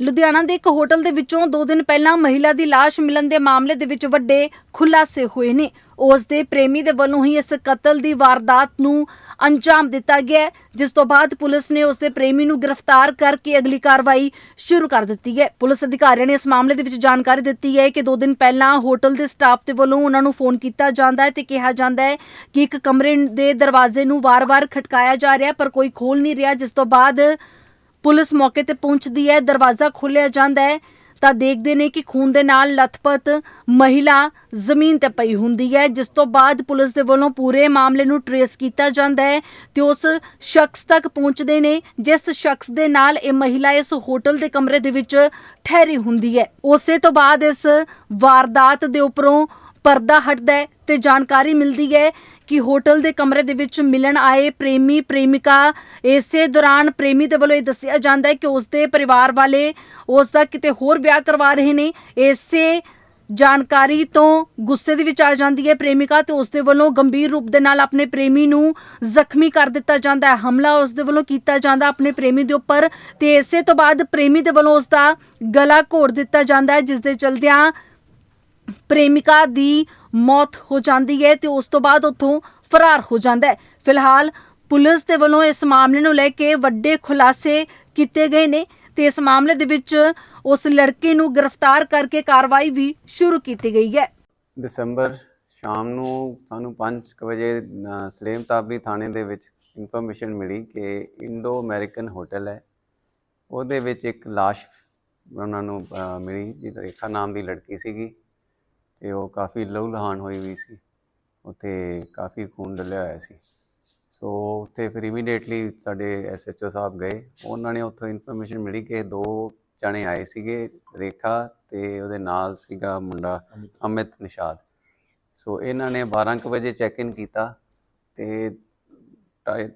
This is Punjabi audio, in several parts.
ਲੁਧਿਆਣਾ ਦੇ ਇੱਕ ਹੋਟਲ ਦੇ ਵਿੱਚੋਂ 2 ਦਿਨ ਪਹਿਲਾਂ ਮਹਿਲਾ ਦੀ ਲਾਸ਼ ਮਿਲਣ ਦੇ ਮਾਮਲੇ ਦੇ ਵਿੱਚ ਵੱਡੇ ਖੁਲਾਸੇ ਹੋਏ ਨੇ। ਉਸ ਦੇ ਪ੍ਰੇਮੀ ਦੇ ਵੱਲੋਂ ਹੀ ਇਸ ਕਤਲ ਦੀ ਵਾਰਦਾਤ ਨੂੰ ਅੰਜਾਮ ਦਿੱਤਾ ਗਿਆ ਜਿਸ ਤੋਂ ਬਾਅਦ ਪੁਲਿਸ ਨੇ ਉਸ ਦੇ ਪ੍ਰੇਮੀ ਨੂੰ ਗ੍ਰਿਫਤਾਰ ਕਰਕੇ ਅਗਲੀ ਕਾਰਵਾਈ ਸ਼ੁਰੂ ਕਰ ਦਿੱਤੀ ਹੈ। ਪੁਲਿਸ ਅਧਿਕਾਰੀਆਂ ਨੇ ਇਸ ਮਾਮਲੇ ਦੇ ਵਿੱਚ ਜਾਣਕਾਰੀ ਦਿੱਤੀ ਹੈ ਕਿ 2 ਦਿਨ ਪਹਿਲਾਂ ਹੋਟਲ ਦੇ ਸਟਾਫ ਦੇ ਵੱਲੋਂ ਉਹਨਾਂ ਨੂੰ ਫੋਨ ਕੀਤਾ ਜਾਂਦਾ ਹੈ ਤੇ ਕਿਹਾ ਜਾਂਦਾ ਹੈ ਕਿ ਇੱਕ ਕਮਰੇ ਦੇ ਦਰਵਾਜ਼ੇ ਨੂੰ ਵਾਰ-ਵਾਰ ਖਟਕਾਇਆ ਜਾ ਰਿਹਾ ਪਰ ਕੋਈ ਖੋਲ ਨਹੀਂ ਰਿਹਾ, ਜਿਸ ਤੋਂ ਬਾਅਦ ਪੁਲਿਸ ਮੌਕੇ ਤੇ ਪਹੁੰਚਦੀ ਹੈ, ਦਰਵਾਜ਼ਾ ਖੋਲ੍ਹਿਆ ਜਾਂਦਾ ਹੈ, ਤਾਂ ਦੇਖਦੇ ਨੇ ਕਿ ਖੂਨ ਦੇ ਨਾਲ ਲਥਪਥ ਮਹਿਲਾ ਜ਼ਮੀਨ ਤੇ ਪਈ ਹੁੰਦੀ ਹੈ, ਜਿਸ ਤੋਂ ਬਾਅਦ ਪੁਲਿਸ ਦੇ ਵੱਲੋਂ ਪੂਰੇ ਮਾਮਲੇ ਨੂੰ ਟਰੇਸ ਕੀਤਾ ਜਾਂਦਾ ਹੈ ਤੇ ਉਸ ਸ਼ਖਸ ਤੱਕ ਪਹੁੰਚਦੇ ਨੇ, ਜਿਸ ਸ਼ਖਸ ਦੇ ਨਾਲ ਇਹ ਮਹਿਲਾ ਇਸ ਹੋਟਲ ਦੇ ਕਮਰੇ ਦੇ ਵਿੱਚ ਠਹਿਰੀ ਹੁੰਦੀ ਹੈ। ਉਸੇ ਤੋਂ ਬਾਅਦ ਇਸ ਵਾਰਦਾਤ ਦੇ ਉੱਪਰੋਂ ਪਰਦਾ ਹਟਦਾ ਹੈ ਤੇ ਜਾਣਕਾਰੀ ਮਿਲਦੀ ਹੈ ਕਿ ਹੋਟਲ ਦੇ ਕਮਰੇ ਦੇ ਵਿੱਚ ਮਿਲਣ ਆਏ ਪ੍ਰੇਮੀ, ਪ੍ਰੇਮਿਕਾ, ਇਸੇ ਦੌਰਾਨ ਪ੍ਰੇਮੀ ਦੇ ਵੱਲੋਂ ਇਹ ਦੱਸਿਆ ਜਾਂਦਾ ਹੈ ਕਿ ਉਸ ਦੇ ਪਰਿਵਾਰ ਵਾਲੇ ਉਸ ਦਾ ਕਿਤੇ ਹੋਰ ਵਿਆਹ ਕਰਵਾ ਰਹੇ ਨੇ। ਇਸੇ ਜਾਣਕਾਰੀ ਤੋਂ ਗੁੱਸੇ ਦੇ ਵਿੱਚ ਆ ਜਾਂਦੀ ਹੈ ਪ੍ਰੇਮਿਕਾ ਤੇ ਉਸ ਦੇ ਵੱਲੋਂ ਗੰਭੀਰ ਰੂਪ ਦੇ ਨਾਲ ਆਪਣੇ ਪ੍ਰੇਮੀ ਨੂੰ ਜ਼ਖਮੀ ਕਰ ਦਿੱਤਾ ਜਾਂਦਾ ਹੈ। ਹਮਲਾ ਉਸ ਦੇ ਵੱਲੋਂ ਕੀਤਾ ਜਾਂਦਾ, ਆਪਣੇ ਪ੍ਰੇਮੀ ਦੇ ਉੱਪਰ ਤੇ ਇਸੇ ਤੋਂ ਬਾਅਦ ਪ੍ਰੇਮੀ ਦੇ ਵੱਲੋਂ ਉਸ ਦਾ ਗਲਾ ਘੋੜ ਦਿੱਤਾ ਜਾਂਦਾ ਹੈ, ਜਿਸ ਦੇ ਚਲਦਿਆਂ ਪ੍ਰੇਮਿਕਾ ਦੀ ਮੌਤ ਹੋ ਜਾਂਦੀ ਹੈ ਤੇ ਉਸ ਤੋਂ ਬਾਅਦ ਉੱਥੋਂ ਫਰਾਰ ਹੋ ਜਾਂਦਾ ਹੈ। ਫਿਲਹਾਲ ਪੁਲਿਸ ਦੇ ਵੱਲੋਂ ਇਸ ਮਾਮਲੇ ਨੂੰ ਲੈ ਕੇ ਵੱਡੇ ਖੁਲਾਸੇ ਕੀਤੇ ਗਏ ਨੇ ਤੇ ਇਸ ਮਾਮਲੇ ਦੇ ਵਿੱਚ ਉਸ ਲੜਕੇ ਨੂੰ ਗ੍ਰਿਫਤਾਰ ਕਰਕੇ ਕਾਰਵਾਈ ਵੀ ਸ਼ੁਰੂ ਕੀਤੀ ਗਈ ਹੈ। ਦਸੰਬਰ ਸ਼ਾਮ ਨੂੰ ਸਾਨੂੰ 5 ਵਜੇ ਅ, ਸਲੇਮ ਤਾਬੀ ਥਾਣੇ ਦੇ ਵਿੱਚ ਇਨਫੋਰਮੇਸ਼ਨ ਮਿਲੀ ਕਿ ਇੰਡੋ ਅਮਰੀਕਨ ਹੋਟਲ ਹੈ। ਉਹਦੇ ਵਿੱਚ ਇੱਕ ਲਾਸ਼ ਉਹਨਾਂ ਨੂੰ ਮਿਲੀ ਜਿਹਦਾ ਰੇਖਾ ਨਾਮ ਦੀ ਲੜਕੀ ਸੀਗੀ। ਤੇ ਉਹ ਕਾਫੀ ਲਹੂ ਲਹਾਨ ਹੋਈ ਹੋਈ ਸੀ। ਉੱਥੇ ਕਾਫੀ ਖੂਨ ਡਲਿਆ ਹੋਇਆ ਸੀ। ਸੋ ਉੱਥੇ ਫਿਰ ਇਮੀਡੀਏਟਲੀ ਸਾਡੇ ਐਸਐਚਓ ਸਾਹਿਬ ਗਏ। ਉਹਨਾਂ ਨੇ ਉੱਥੋਂ ਇਨਫੋਰਮੇਸ਼ਨ ਮਿਲੀ ਕਿ ਦੋ ਜਣੇ ਆਏ ਸੀਗੇ ਰੇਖਾ ਤੇ ਉਹਦੇ ਨਾਲ ਸੀਗਾ ਮੁੰਡਾ ਅਮਿਤ। ਨਿਸ਼ਾਦ। ਸੋ ਇਹਨਾਂ ਨੇ 12 ਕੁ ਵਜੇ ਚੈੱਕ ਇਨ ਕੀਤਾ ਤੇ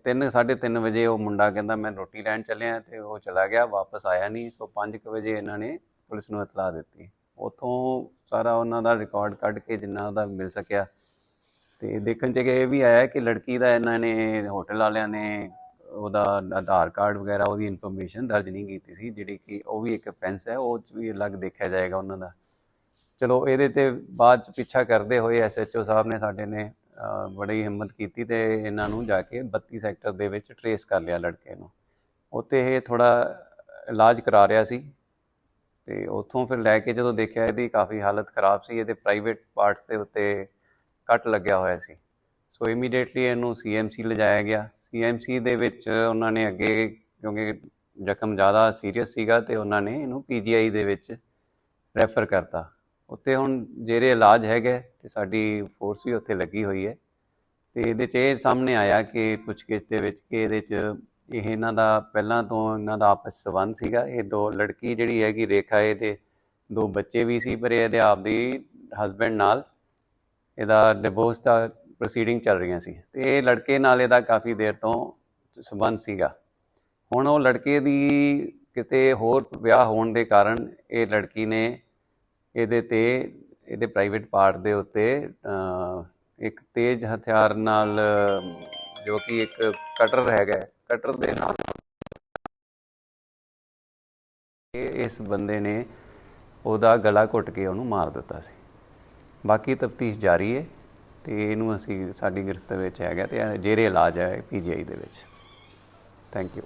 3 3:30 ਵਜੇ ਉਹ ਮੁੰਡਾ ਕਹਿੰਦਾ ਮੈਂ ਰੋਟੀ ਲੈਣ ਚੱਲਿਆ ਤੇ ਉਹ ਚਲਾ ਗਿਆ ਵਾਪਸ ਆਇਆ ਨਹੀਂ। ਸੋ 5 ਕੁ ਵਜੇ ਇਹਨਾਂ ਨੇ ਪੁਲਿਸ ਨੂੰ ਇਤਲਾਹ ਦਿੱਤੀ। ਉਥੋਂ ਸਾਰਾ ਉਹਨਾਂ ਦਾ ਰਿਕਾਰਡ ਕੱਢ ਕੇ ਜਿੰਨਾ ਉਹਦਾ ਮਿਲ ਸਕਿਆ। ਤੇ ਦੇਖਣ ਚ ਇਹ ਵੀ ਆਇਆ ਕਿ ਲੜਕੀ ਦਾ ਇਹਨਾਂ ਨੇ ਹੋਟਲ ਵਾਲਿਆਂ ਨੇ ਉਹਦਾ ਆਧਾਰ ਕਾਰਡ ਵਗੈਰਾ, ਉਹਦੀ ਇਨਫੋਰਮੇਸ਼ਨ ਦਰਜ ਨਹੀਂ ਕੀਤੀ ਸੀ, ਜਿਹੜੀ ਕਿ ਉਹ ਵੀ ਇੱਕ ਫੈਂਸ ਹੈ, ਉਹ 'ਚ ਵੀ ਅਲੱਗ ਦੇਖਿਆ ਜਾਏਗਾ ਉਹਨਾਂ ਦਾ। ਚਲੋ, ਇਹਦੇ ਤੇ ਬਾਅਦ ਚ ਪਿੱਛਾ ਕਰਦੇ ਹੋਏ ਐਸਐਚਓ ਸਾਹਿਬ ਨੇ ਸਾਡੇ ਨੇ ਬੜੀ ਹਿੰਮਤ ਕੀਤੀ ਤੇ ਇਹਨਾਂ ਨੂੰ ਜਾ ਕੇ 32 ਸੈਕਟਰ ਦੇ ਵਿੱਚ ਟਰੇਸ ਕਰ ਲਿਆ ਲੜਕੇ ਨੂੰ। ਉੱਥੇ ਇਹ ਥੋੜਾ ਇਲਾਜ ਕਰਾ ਰਿਹਾ ਸੀ। ਤੇ ਉੱਥੋਂ ਫਿਰ ਲੈ ਕੇ ਜਦੋਂ ਦੇਖਿਆ ਇਹਦੀ ਕਾਫੀ ਹਾਲਤ ਖਰਾਬ ਸੀ, ਇਹਦੇ ਪ੍ਰਾਈਵੇਟ ਪਾਰਟਸ ਦੇ ਉੱਤੇ ਕੱਟ ਲੱਗਿਆ ਹੋਇਆ ਸੀ। ਸੋ ਇਮੀਡੀਏਟਲੀ ਇਹਨੂੰ ਸੀਐਮਸੀ ਲਿਜਾਇਆ ਗਿਆ। ਸੀਐਮਸੀ ਦੇ ਵਿੱਚ ਉਹਨਾਂ ਨੇ ਅੱਗੇ ਕਿਉਂਕਿ ਜ਼ਖਮ ਜ਼ਿਆਦਾ ਸੀਰੀਅਸ ਸੀਗਾ ਤੇ ਉਹਨਾਂ ਨੇ ਇਹਨੂੰ ਪੀਜੀਆਈ ਦੇ ਵਿੱਚ ਰੈਫਰ ਕਰਤਾ। ਉੱਥੇ ਹੁਣ ਜਿਹੜੇ ਇਲਾਜ ਹੈਗੇ ਤੇ ਸਾਡੀ ਫੋਰਸ ਵੀ ਉੱਥੇ ਲੱਗੀ ਹੋਈ ਹੈ ਤੇ ਇਹਦੇ 'ਚ ਇਹ ਸਾਹਮਣੇ ਆਇਆ ਕਿ ਪੁੱਛਗਿੱਛ ਦੇ ਵਿੱਚ ਕਿ ਇਹਦੇ 'ਚ ਇਹ ਇਹਨਾਂ ਦਾ ਪਹਿਲਾਂ ਤੋਂ ਇਹਨਾਂ ਦਾ ਆਪਸ 'ਚ ਸੰਬੰਧ ਸੀਗਾ। ਇਹ ਦੋ ਲੜਕੀ ਜਿਹੜੀ ਹੈਗੀ ਰੇਖਾ, ਇਹਦੇ ਦੋ ਬੱਚੇ ਵੀ ਸੀ, ਪਰ ਇਹਦੇ ਆਪਦੀ ਹਸਬੈਂਡ ਨਾਲ ਇਹਦਾ ਡਿਵੋਰਸ ਦਾ ਪ੍ਰੋਸੀਡਿੰਗ ਚੱਲ ਰਹੀਆਂ ਸੀ। ਤੇ ਇਹ ਲੜਕੇ ਨਾਲ ਇਹਦਾ ਕਾਫੀ ਦੇਰ ਤੋਂ ਸੰਬੰਧ ਸੀਗਾ। ਹੁਣ ਉਹ ਲੜਕੇ ਦੀ ਕਿਤੇ ਹੋਰ ਵਿਆਹ ਹੋਣ ਦੇ ਕਾਰਨ ਇਹ ਲੜਕੀ ਨੇ ਇਹਦੇ ਤੇ, ਇਹਦੇ ਪ੍ਰਾਈਵੇਟ ਪਾਰਟ ਦੇ ਉੱਤੇ ਇੱਕ ਤੇਜ਼ ਹਥਿਆਰ ਨਾਲ, ਜੋ ਕਿ ਇੱਕ ਕਟਰ ਹੈਗਾ ਕਟਰ ਦੇ ਨਾਲ। ਇਹ ਇਸ ਬੰਦੇ ਨੇ ਉਹਦਾ ਗਲਾ ਘੁੱਟ ਕੇ ਉਹਨੂੰ ਮਾਰ ਦਿੱਤਾ ਸੀ। ਬਾਕੀ ਤਫਤੀਸ਼ ਜਾਰੀ ਹੈ ਤੇ ਇਹਨੂੰ ਅਸੀਂ ਸਾਡੀ ਗ੍ਰਿਫਤ ਵਿੱਚ ਹੈਗਾ ਤੇ ਇਹ ਜੇਰੇ ਇਲਾਜ ਹੈ ਪੀਜੀਆਈ ਦੇ ਵਿੱਚ। Thank you